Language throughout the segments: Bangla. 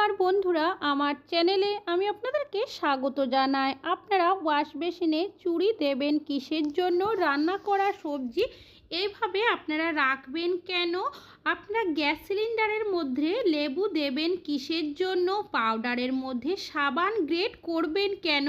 নমস্কার বন্ধুরা, আমার চ্যানেলে আমি আপনাদেরকে স্বাগত জানাই। আপনারা ওয়াশ বেসিনে চুড়ি দেবেন কিসের জন্য, রান্না করা সবজি এইভাবে আপনারা রাখবেন কেন? আপনারা গ্যাস সিলিন্ডারের মধ্যে লেবু দেবেন কিসের জন্য? পাউডারের মধ্যে সাবান গ্রেট করবেন কেন?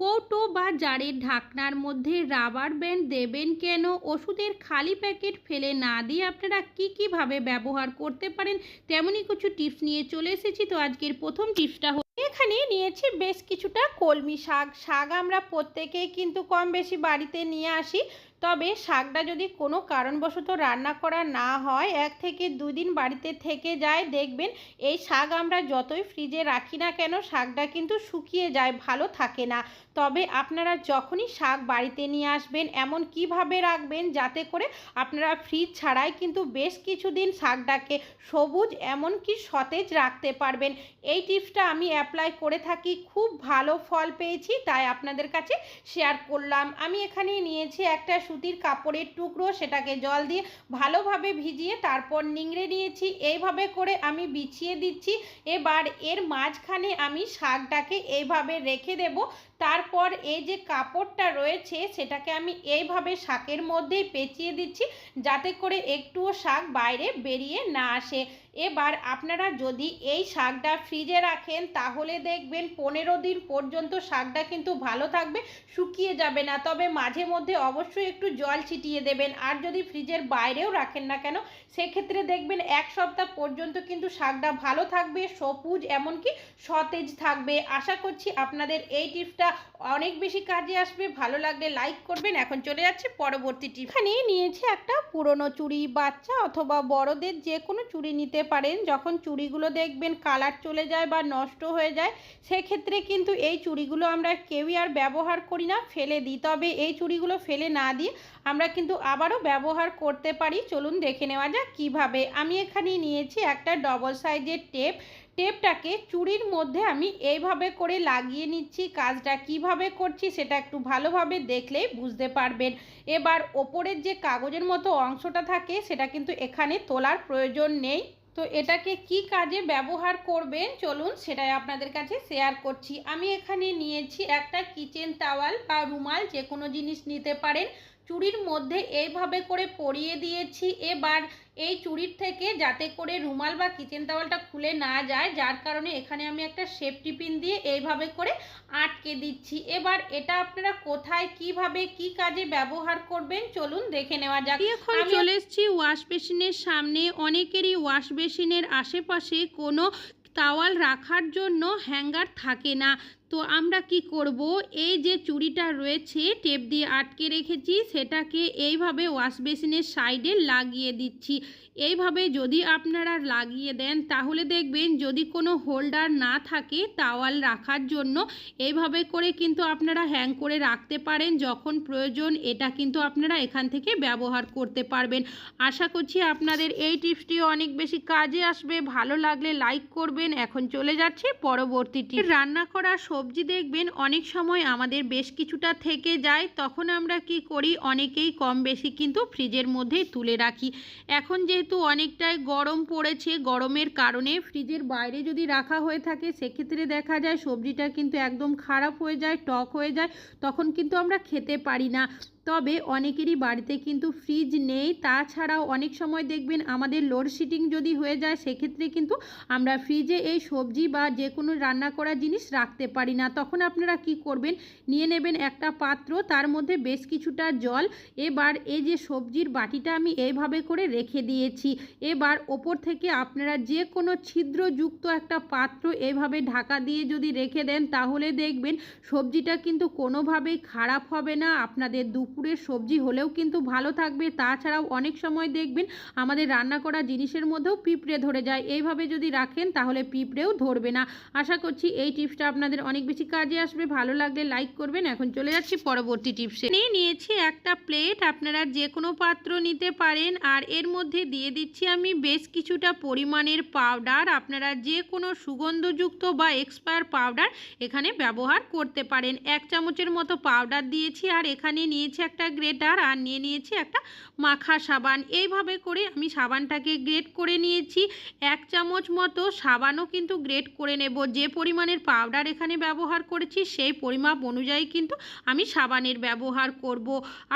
কৌটো বা জারের ঢাকনার মধ্যে রাবার ব্যান্ড দেবেন কেন? ওষুধের খালি প্যাকেট ফেলে না দিয়ে আপনারা কি কীভাবে ব্যবহার করতে পারেন? তেমনই কিছু টিপস নিয়ে চলে এসেছি। তো আজকের প্রথম টিপসটা এখানে নিয়েছি বেশ কিছুটা কলমি শাক। শাক আমরা প্রত্যেকেই কিন্তু কম বেশি বাড়িতে নিয়ে আসি। তবে শাকটা যদি কোনো কারণবশত রান্না করা না হয়, এক থেকে দুদিন বাড়িতে থেকে যায়, দেখবেন এই শাক আমরা যতই ফ্রিজে রাখি না কেন, শাকটা কিন্তু শুকিয়ে যায়, ভালো থাকে না। তবে আপনারা যখনই শাক বাড়িতে নিয়ে আসবেন, এমন কীভাবে রাখবেন যাতে করে আপনারা ফ্রিজ ছাড়াই কিন্তু বেশ কিছুদিন শাকটাকে সবুজ এমনকি সতেজ রাখতে পারবেন। এই টিপসটা আমি অ্যাপ্লাই করে থাকি, খুব ভালো ফল পেয়েছি, তাই আপনাদের কাছে শেয়ার করলাম। আমি এখানে নিয়েছি একটা সুতির কাপড়ের টুকরো, সেটাকে জল দিয়ে ভালোভাবে ভিজিয়ে তারপর নিংড়ে নিয়েছি। এইভাবে করে আমি বিছিয়ে দিচ্ছি। এবার এর মাঝখানে আমি শাকটাকে এইভাবে রেখে দেব। তারপর এই যে কাপড়টা রয়েছে, সেটাকে আমি এইভাবে শাকের মধ্যেই পেঁচিয়ে দিচ্ছি, যাতে করে একটুও শাক বাইরে বেরিয়ে না আসে। এবার আপনারা যদি এই শাকটা ফ্রিজে রাখেন, তাহলে দেখবেন পনেরো দিন পর্যন্ত শাকটা কিন্তু ভালো থাকবে, শুকিয়ে যাবে না। তবে মাঝে মধ্যে অবশ্যই একটু জল ছিটিয়ে দেবেন। আর যদি ফ্রিজের বাইরেও রাখেন না কেন, সেক্ষেত্রে দেখবেন এক সপ্তাহ পর্যন্ত কিন্তু শাকটা ভালো থাকবে, সবুজ এমনকি সতেজ থাকবে। আশা করছি আপনাদের এই টিপসটা অনেক বেশি কাজে আসবে। ভালো লাগলে লাইক করবেন। এখন চলে যাচ্ছে পরবর্তী টিপ এখানে নিয়েছি একটা পুরনো চুড়ি বাচ্চা অথবা বড়দের যে কোনো চুড়ি নিতে পারেন। যখন চুড়িগুলো দেখবেন কালার চলে যায় বা নষ্ট হয়ে যায়, সেক্ষেত্রে কিন্তু এই চুড়িগুলো আমরা কেউই আর ব্যবহার করি না, ফেলে দিই। তবে এই চুড়িগুলো ফেলে না দিয়ে আমরা কিন্তু আবারও ব্যবহার করতে পারি। চলুন দেখে নেওয়া যাক কীভাবে। আমি এখানে নিয়েছি একটা ডবল সাইজের টেপ টেপটাকে চুড়ির মধ্যে আমি এইভাবে করে লাগিয়ে নিচ্ছি। কাজটা কীভাবে করছি সেটা একটু ভালোভাবে দেখলেই বুঝতে পারবেন। এবার ওপরের যে কাগজের মতো অংশটা থাকে, সেটা কিন্তু এখানে তোলার প্রয়োজন নেই। তো এটাকে কি কাজে ব্যবহার করবেন? চলুন সেটাই আপনাদের কাছে শেয়ার করছি। আমি এখানে নিয়েছি একটা কিচেন টাওয়াল বা রুমাল যে কোনো জিনিস নিতে পারেন। চুড়ির মধ্যে এইভাবে করে পরিয়ে দিয়েছি। এবার এই চুড়ির থেকে যাতে করে রুমাল বা কিচেন টাওয়ালটা খুলে না যায় যার কারণে এখানে আমি একটা সেফটি পিন দিয়ে এইভাবে করে আটকে দিচ্ছি। এবার এটা আপনারা কোথায় কীভাবে কি কাজে ব্যবহার করবেন চলুন দেখে নেওয়া যাক। এখন চলে এসেছি ওয়াশ বেসিনের সামনে। অনেকেরই ওয়াশ বেসিনের আশেপাশে কোনো তাওয়াল রাখার জন্য হ্যাঙ্গার থাকে না। তো আমরা কি করব? এই যে চুড়িটা রয়েছে, টেপ দিয়ে আটকে রেখেছি, সেটাকে এইভাবে ওয়াশ বেসিনের সাইডে লাগিয়ে দিচ্ছি। এইভাবে যদি আপনারা লাগিয়ে দেন, তাহলে দেখবেন যদি কোনো হোল্ডার না থাকে তাওয়াল রাখার জন্য, এইভাবে করে কিন্তু আপনারা হ্যাং করে রাখতে পারেন। যখন প্রয়োজন, এটা কিন্তু আপনারা এখান থেকে ব্যবহার করতে পারবেন। আশা করছি আপনাদের এই টিপসটি অনেক বেশি কাজে আসবে। ভালো লাগলে লাইক করবেন। এখন চলে যাচ্ছে পরবর্তী টিপ। রান্না করা সবজি দেখবেন অনেক সময় আমাদের বেশ কিছুটা থেকে যায়, তখন আমরা কি করি? অনেকেই কম বেশি কিন্তু ফ্রিজের মধ্যেই তুলে রাখি। এখন যেহেতু অনেকটাই গরম পড়েছে, গরমের কারণে ফ্রিজের বাইরে যদি রাখা হয়ে থাকে, সেক্ষেত্রে দেখা যায় সবজিটা কিন্তু একদম খারাপ হয়ে যায়, টক হয়ে যায়, তখন কিন্তু আমরা খেতে পারি না। তবে অনেকেরই বাড়িতে কিন্তু ফ্রিজ নেই। তাছাড়াও অনেক সময় দেখবেন আমাদের লোডশেডিং যদি হয়ে যায়, সেক্ষেত্রে কিন্তু আমরা ফ্রিজে এই সবজি বা যে কোনো রান্না করা জিনিস রাখতে পারি না। তখন আপনারা কি করবেন? নিয়ে নেবেন একটা পাত্র, তার মধ্যে বেশ কিছুটা জল। এবার এই যে সবজির বাটিটা আমি এইভাবে করে রেখে দিয়েছি। এবার ওপর থেকে আপনারা যে কোনো ছিদ্রযুক্ত একটা পাত্র এভাবে ঢাকা দিয়ে যদি রেখে দেন, তাহলে দেখবেন সবজিটা কিন্তু কোনোভাবেই খারাপ হবে না। আপনাদের দুপুরের সবজি হলেও কিন্তু ভালো থাকবে। তাছাড়াও অনেক সময় দেখবেন আমাদের রান্না করা জিনিসের মধ্যেও পিঁপড়ে ধরে যায়। এইভাবে যদি রাখেন তাহলে পিঁপড়েও ধরবে না। আশা করছি এই টিপসটা আপনাদের অনেক বেশি কাজে আসবে। ভালো লাগলে লাইক করবেন। এখন চলে যাচ্ছি পরবর্তী টিপসে। নিয়ে নিয়েছি একটা প্লেট। আপনারা যে কোনো পাত্র নিতে পারেন। আর এর মধ্যে দিয়ে দিচ্ছি আমি বেশ কিছুটা পরিমাণের পাউডার। আপনারা যে কোনো সুগন্ধযুক্ত বা এক্সপায়ার পাউডার এখানে ব্যবহার করতে পারেন। এক চামচের মতো পাউডার দিয়েছি আর এখানে নিয়েছি নিয়েছি একটা গ্রেটার আর নিয়ে নিয়েছি একটা মাখা সাবান। এইভাবে করে আমি সাবানটাকে গ্রেট করে নিয়েছি। এক চামচ মতো সাবানও কিন্তু গ্রেট করে নেব। যে পরিমাণের পাউডার এখানে ব্যবহার করেছি, সেই পরিমাপ অনুযায়ী কিন্তু আমি সাবানের ব্যবহার করব।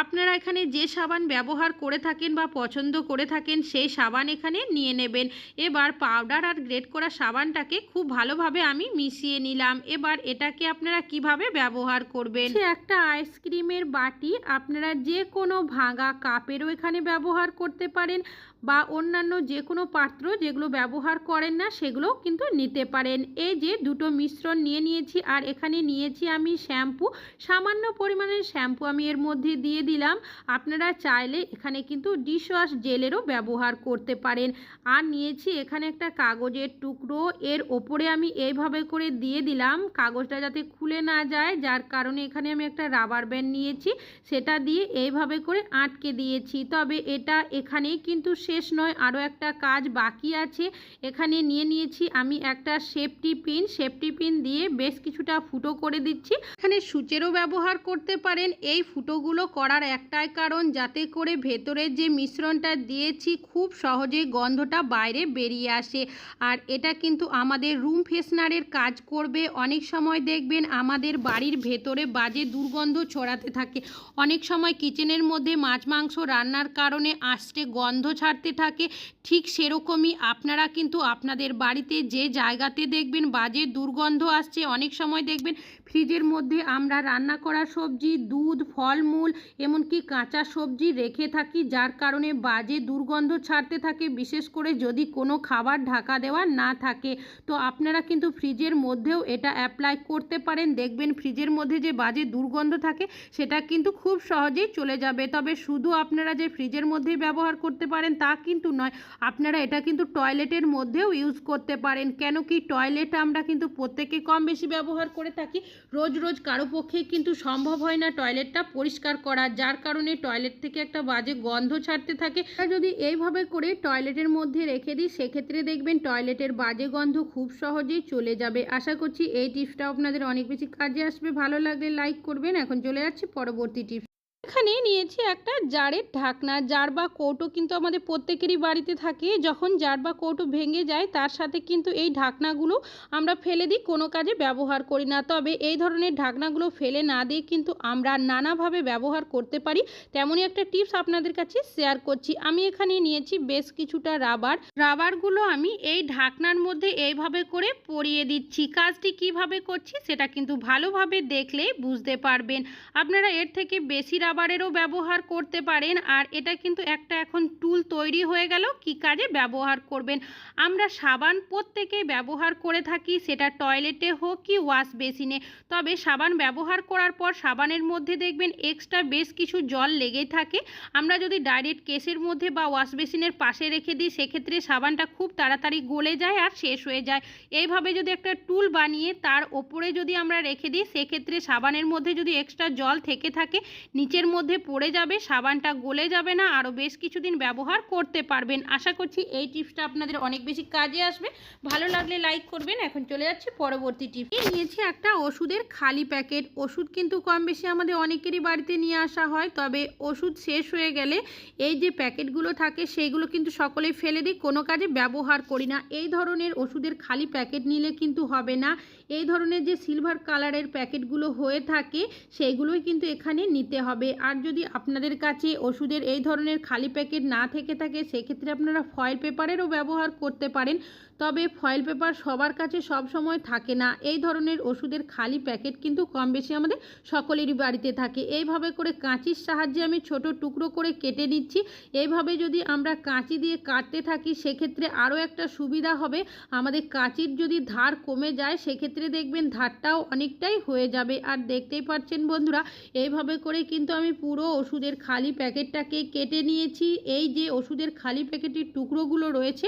আপনারা এখানে যে সাবান ব্যবহার করে থাকেন বা পছন্দ করে থাকেন, সেই সাবান এখানে নিয়ে নেবেন। এবার পাউডার আর গ্রেট করা সাবানটাকে খুব ভালোভাবে আমি মিশিয়ে নিলাম। এবার এটাকে আপনারা কীভাবে ব্যবহার করবেন? একটা আইসক্রিমের বাটি আপনারা যে কোনো ভাঙা কাপেরও এখানে ব্যবহার করতে পারেন। বা অন্যান্য যে কোনো পাত্র যেগুলো ব্যবহার করেন না, সেগুলো কিন্তু নিতে পারেন। এই যে দুটো মিশ্রণ নিয়ে নিয়েছি, আর এখানে নিয়েছি আমি শ্যাম্পু। সামান্য পরিমাণের শ্যাম্পু আমি এর মধ্যে দিয়ে দিলাম। আপনারা চাইলে এখানে কিন্তু ডিশওয়াশ জেলেরও ব্যবহার করতে পারেন। আর নিয়েছি এখানে একটা কাগজের টুকরো। এর ওপরে আমি এইভাবে করে দিয়ে দিলাম। কাগজটা যাতে খুলে না যায়, যার কারণে এখানে আমি একটা রাবার ব্যান্ড নিয়েছি। সেটা দিয়ে এইভাবে করে আটকে দিয়েছি। তবে এটা এখানেই কিন্তু শেষ নয়, আরও একটা কাজ বাকি আছে। এখানে নিয়ে নিয়েছি আমি একটা সেফটি পিন সেফটি পিন দিয়ে বেশ কিছুটা ফুটো করে দিচ্ছি। এখানে সূচেরও ব্যবহার করতে পারেন। এই ফুটোগুলো করার একটাই কারণ, যাতে করে ভেতরের যে মিশ্রণটা দিয়েছি, খুব সহজে গন্ধটা বাইরে বেরিয়ে আসে। আর এটা কিন্তু আমাদের রুম ফ্রেশনারের কাজ করবে। অনেক সময় দেখবেন আমাদের বাড়ির ভেতরে বাজে দুর্গন্ধ ছড়াতে থাকে। অনেক সময় কিচেনের মধ্যে মাছ মাংস রান্নার কারণে আষ্টে গন্ধ ছাড়তে থাকে, ঠিক সেরকমই আপনারা কিন্তু আপনাদের বাড়িতে যে জায়গাতে দেখবেন বাজে দুর্গন্ধ আসছে, অনেক সময় দেখবেন ফ্রিজের মধ্যে আমরা রান্না করা সবজি, দুধ, ফলমূল, এমনকি কাঁচা সবজি রেখে থাকি, যার কারণে বাজে দুর্গন্ধ ছাড়তে থাকে, বিশেষ করে যদি কোনো খাবার ঢাকা দেওয়া না থাকে। তো আপনারা কিন্তু ফ্রিজের মধ্যেও এটা অ্যাপ্লাই করতে পারেন, দেখবেন ফ্রিজের মধ্যে যে বাজে দুর্গন্ধ থাকে, সেটা কিন্তু খুব সহজেই চলে যাবে। তবে শুধু আপনারা যে ফ্রিজের মধ্যেই ব্যবহার করতে পারেন তা কিন্তু নয়। আপনারা এটা কিন্তু টয়লেটের মধ্যেও ইউজ করতে পারেন। কেন কি টয়লেট আমরা কিন্তু প্রত্যেকে কম বেশি ব্যবহার করে থাকি। রোজ রোজ কারও পক্ষে কিন্তু সম্ভব হয় না টয়লেটটা পরিষ্কার করা। যার কারণে টয়লেট থেকে একটা বাজে গন্ধ ছাড়তে থাকে। আর যদি এইভাবে করে টয়লেটের মধ্যে রেখে দিই, সেক্ষেত্রে দেখবেন টয়লেটের বাজে গন্ধ খুব সহজেই চলে যাবে। আশা করছি এই টিপসটা আপনাদের অনেক বেশি কাজে আসবে। ভালো লাগলে লাইক করবেন। এখন চলে যাচ্ছি পরবর্তী টিপস এখানে নিয়েছি একটা জারের ঢাকনা। জার বা কৌটো কিন্তু আমাদের প্রত্যেকেরই বাড়িতে থাকে। যখন জার বা কৌটো ভেঙে যায়, তার সাথে কিন্তু এই ঢাকনাগুলো আমরা ফেলে দিই, কোনো কাজে ব্যবহার করি না। তবে এই ধরনের ঢাকনাগুলো ফেলে না দিয়ে কিন্তু আমরা নানাভাবে ব্যবহার করতে পারি। তেমনই একটা টিপস আপনাদের কাছে শেয়ার করছি। আমি এখানে নিয়েছি বেশ কিছুটা রাবার। রাবারগুলো আমি এই ঢাকনার মধ্যে এইভাবে করে পরিয়ে দিচ্ছি। কাজটি কীভাবে করছি, সেটা কিন্তু ভালোভাবে দেখলেই বুঝতে পারবেন। আপনারা এর থেকে বেশি রাবারেরও ব্যবহার করতে পারেন। আর এটা কিন্তু একটা এখন টুল তৈরি হয়ে গেল। কি কাজে ব্যবহার করবেন? আমরা সাবান প্রত্যেকেই ব্যবহার করে থাকি। সেটা টয়লেটে হোক কি ওয়াশ বেসিনে তবে সাবান ব্যবহার করার পর সাবানের মধ্যে দেখবেন এক্সট্রা বেশ কিছু জল লেগেই থাকে। আমরা যদি ডাইরেক্ট কেসের মধ্যে বা ওয়াশ বেসিনের পাশে রেখে দিই, সেক্ষেত্রে সাবানটা খুব তাড়াতাড়ি গলে যায় আর শেষ হয়ে যায়। এইভাবে যদি একটা টুল বানিয়ে তার ওপরে যদি আমরা রেখে দিই, সেক্ষেত্রে সাবানের মধ্যে যদি এক্সট্রা জল থেকে থাকে, নিচের মধ্যে পড়ে যাবে, সাবানটা গলে যাবে না আরও বেশ কিছুদিন ব্যবহার করতে পারবেন। আশা করছি এই টিপসটা আপনাদের অনেক বেশি কাজে আসবে। ভালো লাগলে লাইক করবেন। এখন চলে যাচ্ছি পরবর্তী টিপ। নিয়েছি একটা ওষুধের খালি প্যাকেট। ওষুধ কিন্তু কম বেশি আমাদের অনেকেরই বাড়িতে নিয়ে আসা হয়, তবে ওষুধ শেষ হয়ে গেলে এই যে প্যাকেটগুলো থাকে, সেইগুলো কিন্তু সকলেই ফেলে দিই। কোনো কাজে ব্যবহার করি না। এই ধরনের ওষুধের খালি প্যাকেট নিলে কিন্তু হবে না। এই ধরনের যে সিলভার কালারের প্যাকেটগুলো হয়ে থাকে, সেইগুলোই কিন্তু এখানে নিতে হবে। আর যদি আপনাদের কাছে ওষুধের এই ধরনের খালি প্যাকেট না থেকে থাকে, সেক্ষেত্রে আপনারা ফয়েল পেপারেরও ব্যবহার করতে পারেন। তবে ফয়েল পেপার সবার কাছে সব সময় থাকে না। এই ধরনের ওষুধের খালি প্যাকেট কিন্তু কম বেশি আমাদের সকলেরই বাড়িতে থাকে। এইভাবে করে কাঁচির সাহায্যে আমি ছোট টুকরো করে কেটে নিচ্ছি। এইভাবে যদি আমরা কাঁচি দিয়ে কাটতে থাকি, সেক্ষেত্রে আরও একটা সুবিধা হবে। আমাদের কাঁচির যদি ধার কমে যায়, সেক্ষেত্রে দেখবেন ধারটাও অনেকটাই হয়ে যাবে। আর দেখতেই পাচ্ছেন বন্ধুরা, এইভাবে করে কিন্তু আমি পুরো ওষুধের খালি প্যাকেটটাকে কেটে নিয়েছি। এই যে ওষুধের খালি প্যাকেটের টুকরোগুলো রয়েছে,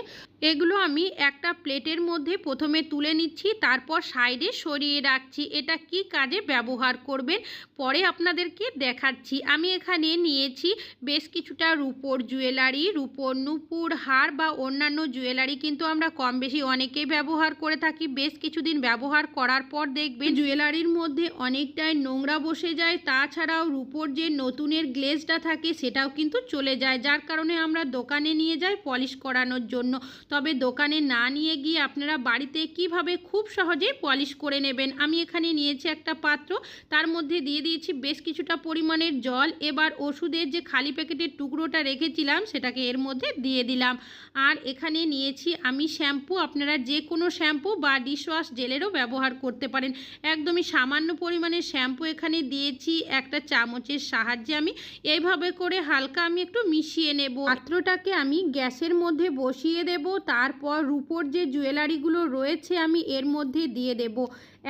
এগুলো আমি একটা প্লেটের মধ্যে প্রথমে তুলে নিচ্ছি, তারপর সাইডে সরিয়ে রাখছি। এটা কি কাজে ব্যবহার করবেন? পরে আপনাদেরকে দেখাচ্ছি। আমি এখানে নিয়েছি বেশ কিছুটা রূপোর জুয়েলারি, রূপোর নুপুর, হার বা অন্যান্য জুয়েলারি কিন্তু আমরা কম বেশি অনেকেই ব্যবহার করে থাকি। বেশ কিছুদিন ব্যবহার করার পর দেখবেন জুয়েলারির মধ্যে অনেকটাই নোংরা বসে যায়। তাছাড়াও রূপোর যে নতুনের গ্লেজটা থাকে সেটাও কিন্তু চলে যায়। যার কারণে আমরা দোকানে নিয়ে যাই পলিশ করানোর জন্য। তবে দোকানে না নিয়ে গিয়ে আপনারা বাড়িতে কীভাবে খুব সহজেই পলিশ করে নেবেন? আমি এখানে নিয়েছি একটা পাত্র। তার মধ্যে দিয়ে দিয়েছি বেশ কিছুটা পরিমাণের জল। এবার ওষুধের যে খালি প্যাকেটের টুকরোটা রেখেছিলাম, সেটাকে এর মধ্যে দিয়ে দিলাম। আর এখানে নিয়েছি আমি শ্যাম্পু। আপনারা যে কোনো শ্যাম্পু বা ডিশওয়াশ জেলেরও ব্যবহার করতে পারেন। একদমই সামান্য পরিমাণে শ্যাম্পু এখানে দিয়েছি, একটা চামচের সাহায্যে আমি। এইভাবে করে হালকা আমি একটু মিশিয়ে নেব। পাত্রটাকে আমি গ্যাসের মধ্যে বসিয়ে দেব, তারপর রুপোর যে জুয়েলারিগুলো রয়েছে আমি এর মধ্যে দিয়ে দেব।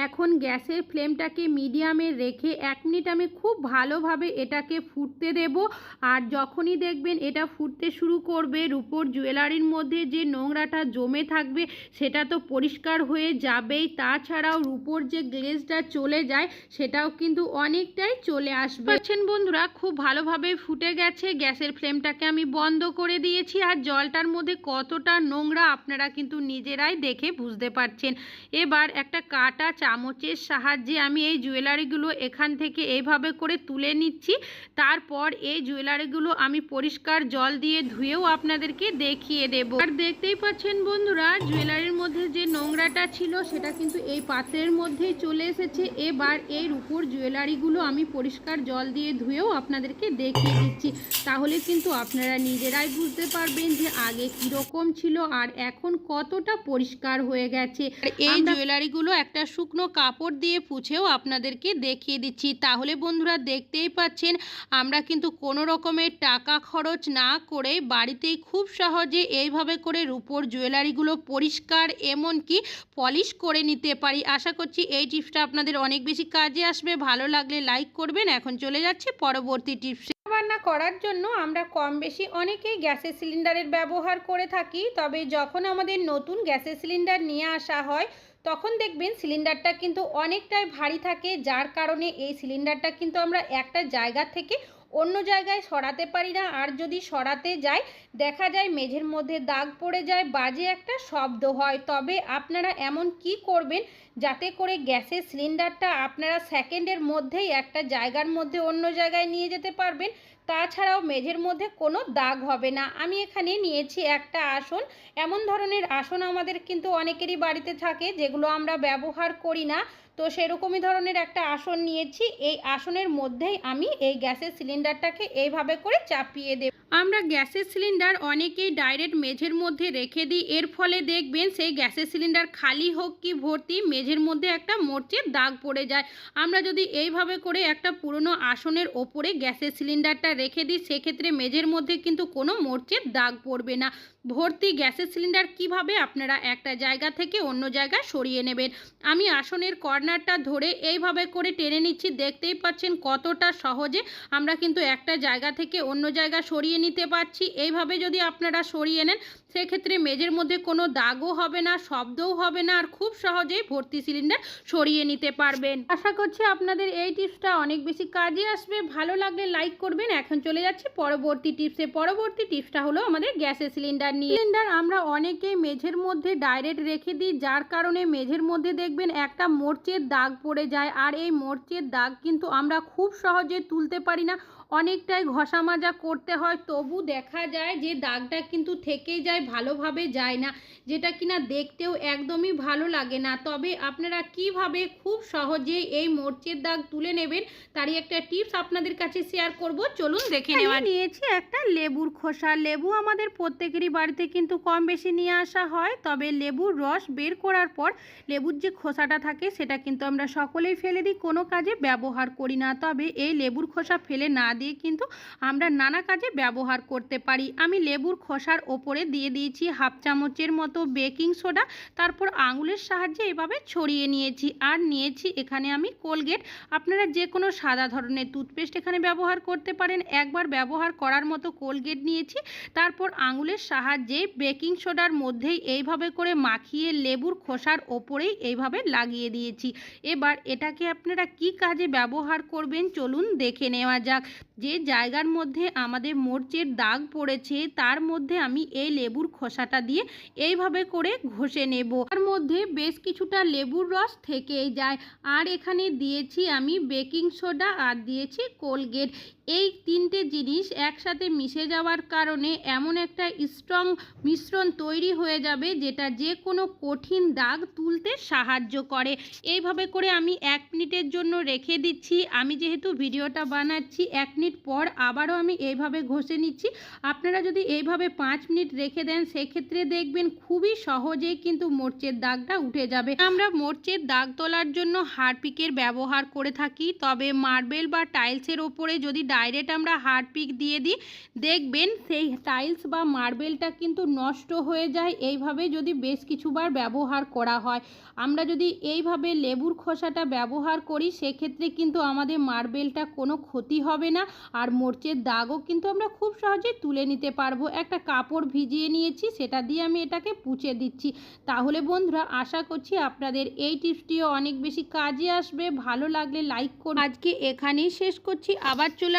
এখন গ্যাসের ফ্লেমটাকে মিডিয়ামে রেখে এক মিনিট আমি খুব ভালোভাবে এটাকে ফুটতে দেব। আর যখনই দেখবেন এটা ফুটতে শুরু করবে, রুপোর জুয়েলারির মধ্যে যে নোংরাটা জমে থাকবে, সেটা তো পরিষ্কার হয়ে যাবেই। তাছাড়াও রূপোর যে গ্লেজটা চলে যায়, সেটাও কিন্তু অনেকটাই চলে আসবে। পাচ্ছেন বন্ধুরা, খুব ভালোভাবে ফুটে গেছে, গ্যাসের ফ্লেমটাকে আমি বন্ধ করে দিয়েছি, আর জলটার মধ্যে কতটা নোংরা আপনারা কিন্তু নিজেরাই দেখে বুঝতে পারছেন। এবার একটা কাটা চামচের সাহায্যে আমি এই জুয়েলারিগুলো এখান থেকে এইভাবে করে তুলে নিচ্ছি। তারপর এই জুয়েলারিগুলো আমি পরিষ্কার জল দিয়ে ধুয়েও আপনাদেরকে দেখিয়ে দেব। আর দেখতেই পাচ্ছেন বন্ধুরা, জুয়েলারির মধ্যে যে নোংরাটা ছিল, সেটা কিন্তু এই পাত্রের মধ্যেই চলে এসেছে। এবার এই রূপোর জুয়েলারিগুলো আমি পরিষ্কার জল দিয়ে ধুয়েও আপনাদেরকে দেখিয়ে দিচ্ছি। তাহলে কিন্তু আপনারা নিজেরাই বুঝতে পারবেন যে আগে কীরকম ছিল আর এখন কতটা পরিষ্কার হয়ে গেছে। এই জুয়েলারিগুলো একটা শুকনো কাপড় দিয়ে পুছেও আপনাদেরকে দেখিয়ে দিচ্ছি। তাহলে বন্ধুরা দেখতেই পাচ্ছেন আমরা কিন্তু কোনো রকমের টাকা খরচ না করে বাড়িতেই খুব সহজে এইভাবে করে রূপোর জুয়েলারিগুলো পরিষ্কার এমনকি পলিশ করে নিতে পারি। আশা করছি এই টিপসটা আপনাদের অনেক বেশি কাজে আসবে। ভালো লাগলে লাইক করবেন। এখন চলে যাচ্ছে পরবর্তী টিপসে। রান্না করার জন্য আমরা কম বেশি অনেকেই গ্যাসের সিলিন্ডারের ব্যবহার করে থাকি। তবে যখন আমাদের নতুন গ্যাসের সিলিন্ডার নিয়ে আসা হয়, তখন দেখবেন সিলিন্ডারটা কিন্তু অনেকটাই ভারী থাকে। যার কারণে এই সিলিন্ডারটা কিন্তু আমরা একটা জায়গা থেকে অন্য জায়গায় সরাতে পারি না। আর যদি সরাতে যাই, দেখা যায় মেঝের মধ্যে দাগ পড়ে যায়, বাজে একটা শব্দ হয়। তবে আপনারা এমন কি করবেন যাতে করে গ্যাসের সিলিন্ডারটা আপনারা সেকেন্ডের মধ্যেই একটা জায়গার মধ্যে অন্য জায়গায় নিয়ে যেতে পারবেন? তাছাড়াও মেঝের মধ্যে কোনো দাগ হবে না। আমি এখানে নিয়েছি একটা আসন। এমন ধরনের আসন আমাদের কিন্তু অনেকেরই বাড়িতে থাকে যেগুলো আমরা ব্যবহার করি না। তো সেরকমই ধরনের একটা আসন নিয়েছি। এই আসনের মধ্যেই আমি এই গ্যাসের সিলিন্ডারটাকে এইভাবে করে চাপিয়ে দেব। আমরা গ্যাসের সিলিন্ডার অনেকেই ডাইরেক্ট মেঝের মধ্যে রেখে দিই। এর ফলে দেখবেন সেই গ্যাসের সিলিন্ডার খালি হোক কি ভর্তি, মেঝের মধ্যে একটা মোর্চের দাগ পড়ে যায়। আমরা যদি এইভাবে করে একটা পুরনো আসনের ওপরে গ্যাসের সিলিন্ডারটা রেখে দিই, সেক্ষেত্রে মেঝের মধ্যে কিন্তু কোনো মোর্চের দাগ পড়বে না। ভর্তি গ্যাসের সিলিন্ডার কীভাবে আপনারা একটা জায়গা থেকে অন্য জায়গায় সরিয়ে নেবেন? আমি আসনের কর্নারটা ধরে এইভাবে করে টেনে নিচ্ছি, দেখতেই পাচ্ছেন কতটা সহজে আমরা কিন্তু একটা জায়গা থেকে অন্য জায়গা সরিয়ে নিতে পারছি। এইভাবে যদি আপনারা সরিয়ে নেন সেক্ষেত্রে মেঝের মধ্যে কোনো দাগও হবে না, শব্দও হবে না, আর খুব সহজেই ভর্তি সিলিন্ডার সরিয়ে নিতে পারবেন। আশা করছি আপনাদের এই টিপসটা অনেক বেশি কাজে আসবে। ভালো লাগলে লাইক করবেন। এখন চলে যাচ্ছি পরবর্তী টিপসে। পরবর্তী টিপসটা হলো আমাদের গ্যাসের সিলিন্ডার নিয়ে। সিলিন্ডার আমরা অনেকেই মেঝের মধ্যে ডাইরেক্ট রেখে দিই, যার কারণে মেঝের মধ্যে দেখবেন একটা মোর্চের দাগ পড়ে যায়। আর এই মোর্চের দাগ কিন্তু আমরা খুব সহজে তুলতে পারি না। অনেকটাই ঘষা মাজা করতে হয়, তবু দেখা যায় যে দাগটা কিন্তু থেকেই যায়, ভালোভাবে যায় না। যেটা কিনা দেখতেও একদমই ভালো লাগে না। তবে আপনারা কীভাবে খুব সহজে এই মোর্চের দাগ তুলে নেবেন তারই একটা টিপস আপনাদের কাছে শেয়ার করব। চলুন দেখে নেওয়া নিয়েছি একটা লেবুর খোসা। লেবু আমাদের প্রত্যেকেরই বাড়িতে কিন্তু কম বেশি নিয়ে আসা হয় তবে লেবুর রস বের করার পর লেবুর যে খোসাটা থাকে সেটা কিন্তু আমরা সকলেই ফেলে দিই কোনো কাজে ব্যবহার করি না। তবে এই লেবুর খোসা ফেলে না দিয়ে কিন্তু আমরা নানা কাজে ব্যবহার করতে পারি। আমি লেবুর খোসার ওপরে দিয়ে দিয়েছি হাফ চামচের মতো বেকিং সোডা, তারপর আঙুলের সাহায্যে এভাবে ছড়িয়ে নিয়েছি। আর নিয়েছি এখানে আমি কোলগেট। আপনারা যে কোনো সাদা ধরনের টুথপেস্ট এখানে ব্যবহার করতে পারেন। একবার ব্যবহার করার মতো কোলগেট নিয়েছি। তারপর আঙুলের সাহায্যে বেকিং সোডার মধ্যেই এইভাবে করে মাখিয়ে লেবুর খোসার ওপরেই এইভাবে লাগিয়ে দিয়েছি। এবার এটাকে আপনারা কি কাজে ব্যবহার করবেন চলুন দেখে নেওয়া যাক। যে জায়গার মধ্যে আমাদের মোর্চের দাগ পড়েছে, তার মধ্যে আমি এই লেবুর খোসাটা দিয়ে এইভাবে করে ঘষে নেব। তার মধ্যে বেশ কিছুটা লেবুর রস থেকেই যায়। আর এখানে দিয়েছি আমি বেকিং সোডা আর দিয়েছি কোলগেট। এই তিনটে জিনিস একসাথে মিশে যাওয়ার কারণে এমন একটা স্ট্রং মিশ্রণ তৈরি হয়ে যাবে যেটা যে কোনো কঠিন দাগ তুলতে সাহায্য করে। এইভাবে করে আমি এক মিনিটের জন্য রেখে দিচ্ছি। আমি যেহেতু ভিডিওটা বানাচ্ছি, এক মিনিট পর আবারও আমি এইভাবে ঘষে নিচ্ছি। আপনারা যদি এইভাবে পাঁচ মিনিট রেখে দেন, সেক্ষেত্রে দেখবেন খুবই সহজেই কিন্তু মোর্চের দাগটা উঠে যাবে। আমরা মোর্চের দাগ তোলার জন্য হারপিকের ব্যবহার করে থাকি, তবে মার্বেল বা টাইলসের ওপরে যদি ডাইরেক্ট আমরা হার্ড পিক দিয়ে দিই। দেখবেন সেই টাইলস বা মার্বেলটা কিন্তু নষ্ট হয়ে যায়। এইভাবে যদি বেশ কিছুবার ব্যবহার করা হয়। আমরা যদি এইভাবে লেবুর খোসাটা ব্যবহার করি, সেক্ষেত্রে কিন্তু আমাদের মার্বেলটা কোনো ক্ষতি হবে না। আর মোর্চের দাগও কিন্তু আমরা খুব সহজেই তুলে নিতে পারব। একটা কাপড় ভিজিয়ে নিয়েছি, সেটা দিয়ে আমি এটাকে পুছে দিচ্ছি। তাহলে বন্ধুরা, আশা করছি আপনাদের এই টিপসটিও অনেক বেশি কাজে আসবে। ভালো লাগলে লাইক করুন। আজকে এখানেই শেষ করছি। আবার চলে